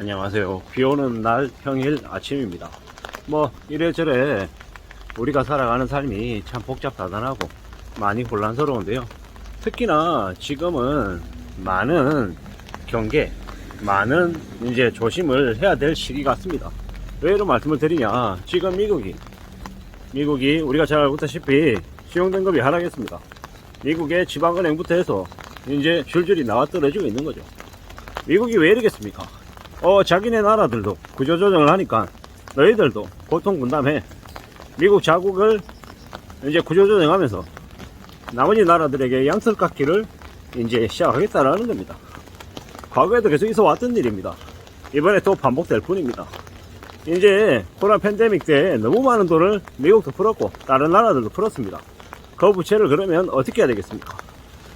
안녕하세요. 비 오는 날 평일 아침입니다. 뭐, 이래저래 우리가 살아가는 삶이 참 복잡다단하고 많이 혼란스러운데요. 특히나 지금은 많은 경계, 많은 이제 조심을 해야 될 시기 같습니다. 왜 이런 말씀을 드리냐. 지금 미국이, 미국이 우리가 잘 알다시피 신용등급이 하락했습니다. 미국의 지방은행부터 해서 이제 줄줄이 나와 떨어지고 있는 거죠. 미국이 왜 이러겠습니까? 어, 자기네 나라들도 구조조정을 하니까 너희들도 고통 분담해. 미국 자국을 이제 구조조정하면서 나머지 나라들에게 양털 깎기를 이제 시작하겠다라는 겁니다. 과거에도 계속 있어 왔던 일입니다. 이번에 또 반복될 뿐입니다. 이제 코로나 팬데믹 때 너무 많은 돈을 미국도 풀었고 다른 나라들도 풀었습니다. 그 부채를 그러면 어떻게 해야 되겠습니까?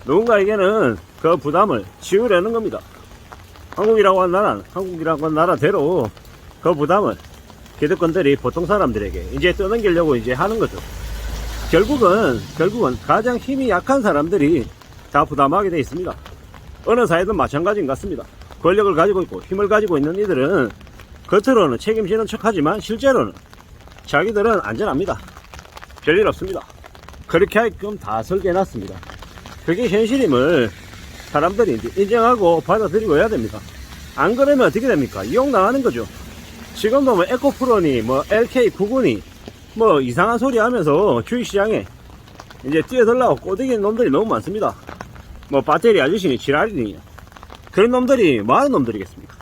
누군가에게는 그 부담을 지우려는 겁니다. 한국이라고 한 나라는 한국이라고 한 나라대로 그 부담을 기득권들이 보통 사람들에게 이제 떠넘기려고 이제 하는 거죠. 결국은 결국은 가장 힘이 약한 사람들이 다 부담하게 돼 있습니다. 어느 사회든 마찬가지인 것 같습니다. 권력을 가지고 있고 힘을 가지고 있는 이들은 겉으로는 책임지는 척 하지만 실제로는 자기들은 안전합니다. 별일 없습니다. 그렇게 하게끔 다 설계해놨습니다. 그게 현실임을 사람들이 이제 인정하고 받아들이고 해야 됩니다. 안 그러면 어떻게 됩니까? 이용당하는 거죠. 지금도 뭐 에코프로니, 뭐 LK 구군이 뭐 이상한 소리 하면서 주식시장에 이제 뛰어들라고 꼬드기는 놈들이 너무 많습니다. 뭐 배터리 아저씨니 지랄이니 그런 놈들이 뭐 하는 놈들이겠습니까?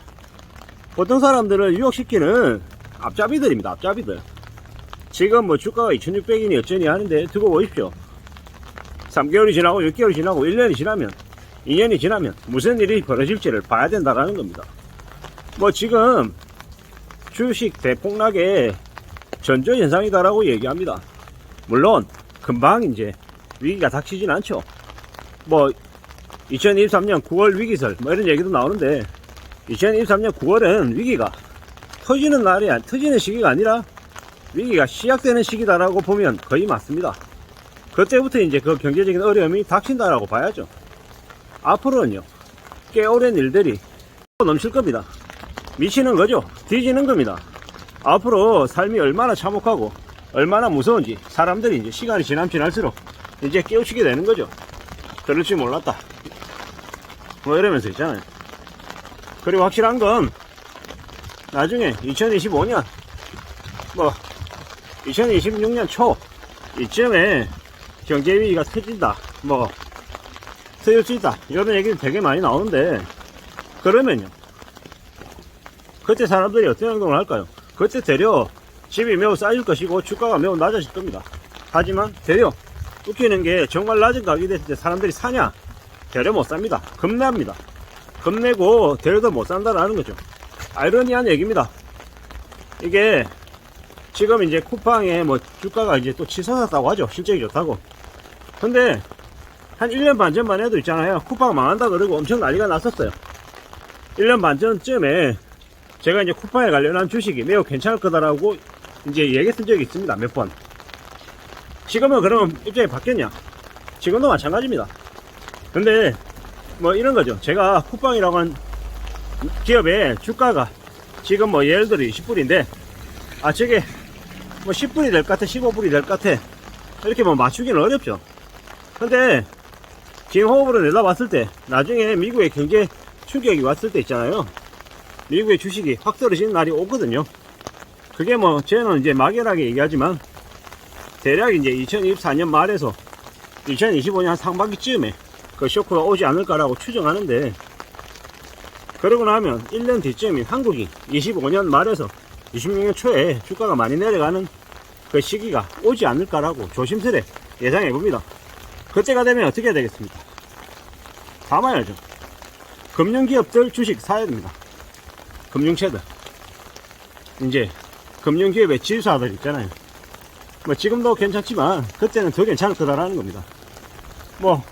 보통 사람들을 유혹시키는 앞잡이들입니다. 앞잡이들. 지금 뭐 주가가 2600이니 어쩌니 하는데 두고 보십시오. 3개월이 지나고 6개월이 지나고 1년이 지나면 2년이 지나면 무슨 일이 벌어질지를 봐야 된다라는 겁니다. 뭐 지금 주식 대폭락의 전조 현상이다라고 얘기합니다. 물론 금방 이제 위기가 닥치진 않죠. 뭐 2023년 9월 위기설 뭐 이런 얘기도 나오는데 2023년 9월은 위기가 터지는 날이 안 터지는 시기가 아니라 위기가 시작되는 시기다라고 보면 거의 맞습니다. 그때부터 이제 그 경제적인 어려움이 닥친다라고 봐야죠. 앞으로는요, 꽤 오랜 일들이 넘칠 겁니다. 미치는 거죠. 뒤지는 겁니다. 앞으로 삶이 얼마나 참혹하고 얼마나 무서운지 사람들이 이제 시간이 지남 지날수록 이제 깨우치게 되는 거죠. 그럴 줄 몰랐다. 뭐 이러면서 있잖아요. 그리고 확실한 건 나중에 2025년 뭐 2026년 초 이쯤에 경제 위기가 터진다. 뭐 터질 수 있다. 이런 얘기도 되게 많이 나오는데 그러면요. 그때 사람들이 어떤 행동을 할까요? 그때 되려 집이 매우 쌓일 것이고 주가가 매우 낮아질 겁니다. 하지만 되려 웃기는 게 정말 낮은 가격이 됐을 때 사람들이 사냐? 되려 못 삽니다. 겁납니다. 겁내고 되려도 못 산다라는 거죠. 아이러니한 얘기입니다. 이게 지금 이제 쿠팡에 뭐 주가가 이제 또 치솟았다고 하죠. 실적이 좋다고. 근데 한 1년 반 전만 해도 있잖아요. 쿠팡 망한다 그러고 엄청 난리가 났었어요. 1년 반 전쯤에 제가 이제 쿠팡에 관련한 주식이 매우 괜찮을 거다라고 이제 얘기했던 적이 있습니다. 몇 번. 지금은 그럼 입장이 바뀌었냐? 지금도 마찬가지입니다. 근데 뭐 이런 거죠. 제가 쿠팡이라고 한 기업의 주가가 지금 뭐 예를 들어 20불인데 아 저게 뭐 10불이 될 것 같아 15불이 될 것 같아 이렇게 뭐 맞추기는 어렵죠. 근데 긴 호흡으로 내다봤을 때 나중에 미국의 경제 충격이 왔을 때 있잖아요. 미국의 주식이 확 떨어지는 날이 오거든요. 그게 뭐 저는 이제 막연하게 얘기하지만 대략 이제 2024년 말에서 2025년 한 상반기쯤에 그 쇼크가 오지 않을까라고 추정하는데 그러고 나면 1년 뒤쯤인 한국이 25년 말에서 26년 초에 주가가 많이 내려가는 그 시기가 오지 않을까라고 조심스레 예상해 봅니다. 그때가 되면 어떻게 해야 되겠습니까? 담아야죠. 금융기업들 주식 사야 됩니다. 금융체들. 이제 금융기업의 지주사들 있잖아요. 뭐 지금도 괜찮지만 그때는 더 괜찮을 거다라는 겁니다. 뭐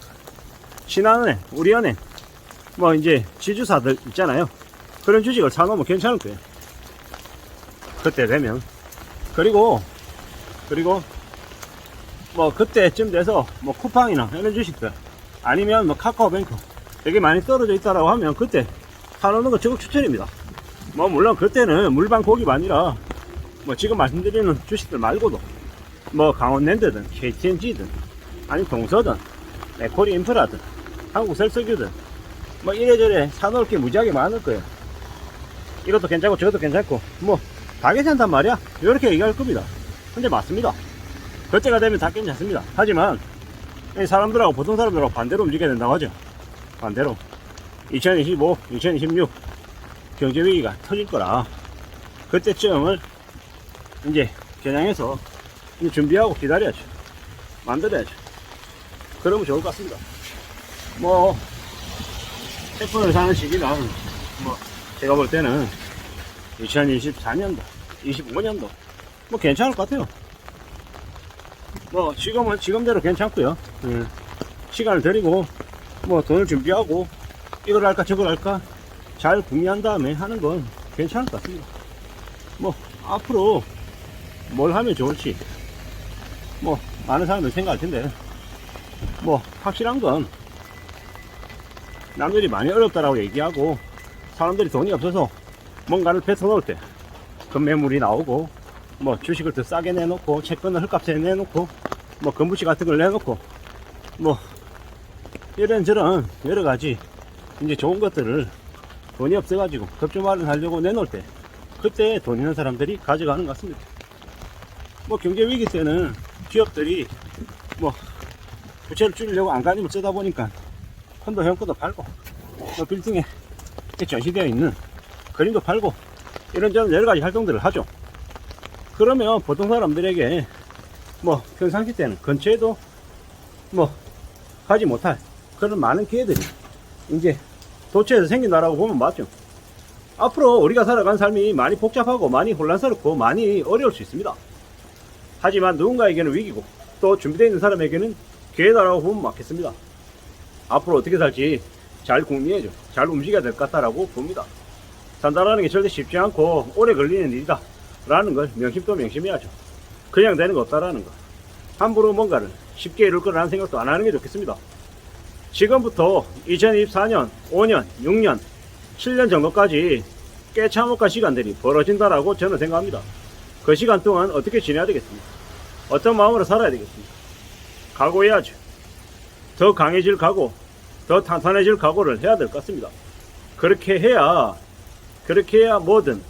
신한은행, 우리은행, 뭐 이제 지주사들 있잖아요. 그런 주식을 사놓으면 괜찮을 거예요. 그때 되면. 그리고 그리고 뭐 그때쯤 돼서 뭐 쿠팡이나 이런 주식들 아니면 뭐 카카오뱅크 되게 많이 떨어져 있다라고 하면 그때 사놓는 거 적극 추천입니다. 뭐 물론 그때는 물방 고기가 아니라 뭐 지금 말씀드리는 주식들 말고도 뭐 강원랜드든 KTNG든 아니 동서든 에코리 인프라든 한국설석유든 뭐 이래저래 사놓을 게 무지하게 많을 거예요. 이것도 괜찮고 저것도 괜찮고 뭐 다 괜찮단 말이야. 이렇게 얘기할 겁니다. 근데 맞습니다 그때가 되면 다 괜찮습니다 하지만 이 사람들하고 보통 사람들하고 반대로 움직여야 된다고 하죠 반대로 2025, 2026 경제 위기가 터질 거라 그때쯤을 이제 겨냥해서 이제 준비하고 기다려야죠. 만들어야죠. 그러면 좋을 것 같습니다. 뭐 태풍을 사는 시기는 뭐 제가 볼 때는 2024년도, 25년도 뭐 괜찮을 것 같아요. 뭐 지금은 지금대로 괜찮고요. 예. 시간을 들이고 뭐 돈을 준비하고 이걸 할까 저걸 할까 잘 궁리한 다음에 하는 건 괜찮을 것 같습니다. 뭐 앞으로 뭘 하면 좋을지 뭐 많은 사람들이 생각할 텐데 뭐 확실한 건 남들이 많이 어렵다라고 얘기하고 사람들이 돈이 없어서 뭔가를 뱉어놓을 때 금매물이 나오고 뭐 주식을 더 싸게 내놓고 채권을 헐값에 내놓고 뭐 금부치 같은 걸 내놓고 뭐 이런저런 여러 가지 이제 좋은 것들을 돈이 없어가지고 급주 마련하려고 내놓을 때 그때 돈 있는 사람들이 가져가는 것 같습니다. 뭐 경제 위기 때는 기업들이 뭐 부채를 줄이려고 안간힘을 쓰다 보니까 펀드 회원권도 팔고 뭐 빌딩에 전시되어 있는 그림도 팔고 이런저런 여러 가지 활동들을 하죠. 그러면 보통 사람들에게 뭐 평상시 때는 근처에도 뭐 가지 못할 그런 많은 기회들이 이제 도처에서 생긴다라고 보면 맞죠. 앞으로 우리가 살아간 삶이 많이 복잡하고 많이 혼란스럽고 많이 어려울 수 있습니다. 하지만 누군가에게는 위기고 또 준비되어 있는 사람에게는 기회다라고 보면 맞겠습니다. 앞으로 어떻게 살지 잘 궁리해줘. 잘 움직여야 될 것 같다라고 봅니다. 산다라는 게 절대 쉽지 않고 오래 걸리는 일이다. 라는 걸 명심도 명심해야죠. 그냥 되는 거 없다라는 거. 함부로 뭔가를 쉽게 이룰 거라는 생각도 안 하는 게 좋겠습니다. 지금부터 2024년, 5년, 6년, 7년 정도까지 꽤 참혹한 시간들이 벌어진다라고 저는 생각합니다. 그 시간 동안 어떻게 지내야 되겠습니까? 어떤 마음으로 살아야 되겠습니까? 각오해야죠. 더 강해질 각오, 더 탄탄해질 각오를 해야 될 것 같습니다. 그렇게 해야, 그렇게 해야 뭐든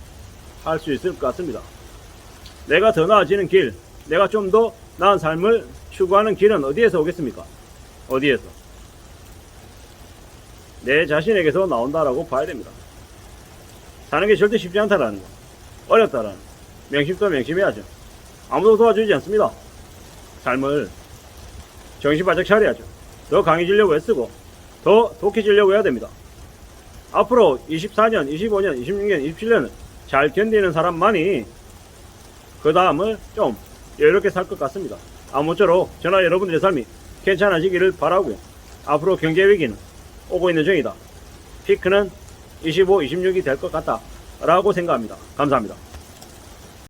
할 수 있을 것 같습니다. 내가 더 나아지는 길, 내가 좀 더 나은 삶을 추구하는 길은 어디에서 오겠습니까? 어디에서? 내 자신에게서 나온다라고 봐야 됩니다. 사는 게 절대 쉽지 않다라는 거. 어렵다라는 거. 명심도 명심해야죠. 아무도 도와주지 않습니다. 삶을 정신 바짝 차려야죠. 더 강해지려고 애쓰고 더 독해지려고 해야 됩니다. 앞으로 24년, 25년, 26년, 27년은 잘 견디는 사람만이 그 다음을 좀 여유롭게 살 것 같습니다. 아무쪼록 저나 여러분들의 삶이 괜찮아지기를 바라고요. 앞으로 경제 위기는 오고 있는 중이다. 피크는 25, 26이 될 것 같다. 라고 생각합니다. 감사합니다.